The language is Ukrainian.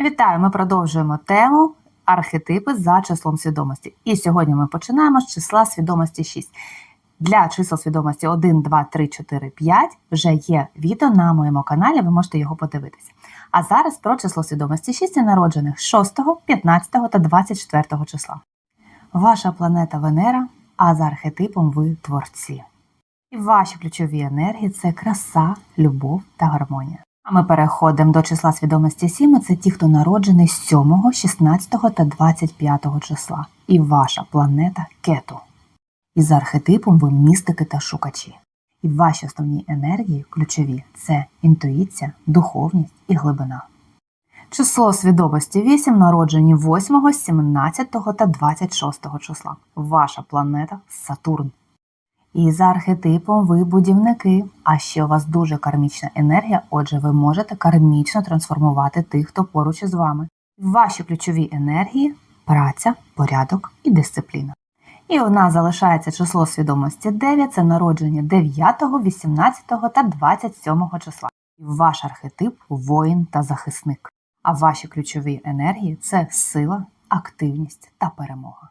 Вітаю! Ми продовжуємо тему архетипи за числом свідомості. І сьогодні ми починаємо з числа свідомості 6. Для чисел свідомості 1, 2, 3, 4, 5 вже є відео на моєму каналі, ви можете його подивитися. А зараз про число свідомості 6 і народжених 6, 15 та 24 числа. Ваша планета Венера, а за архетипом ви творці. І ваші ключові енергії це краса, любов та гармонія. А ми переходимо до числа свідомості 7. Це ті, хто народжений 7, 16 та 25 числа. І ваша планета Кету. І за архетипом ви містики та шукачі. І ваші основні енергії ключові це інтуїція, духовність і глибина. Число свідомості 8 народжені 8, 17 та 26 числа. Ваша планета Сатурн. І за архетипом ви будівники, а ще у вас дуже кармічна енергія, отже, ви можете кармічно трансформувати тих, хто поруч із вами. Ваші ключові енергії праця, порядок і дисципліна. І у нас залишається число свідомості 9, це народження 9, 18 та 27 числа. І ваш архетип воїн та захисник. А ваші ключові енергії це сила, активність та перемога.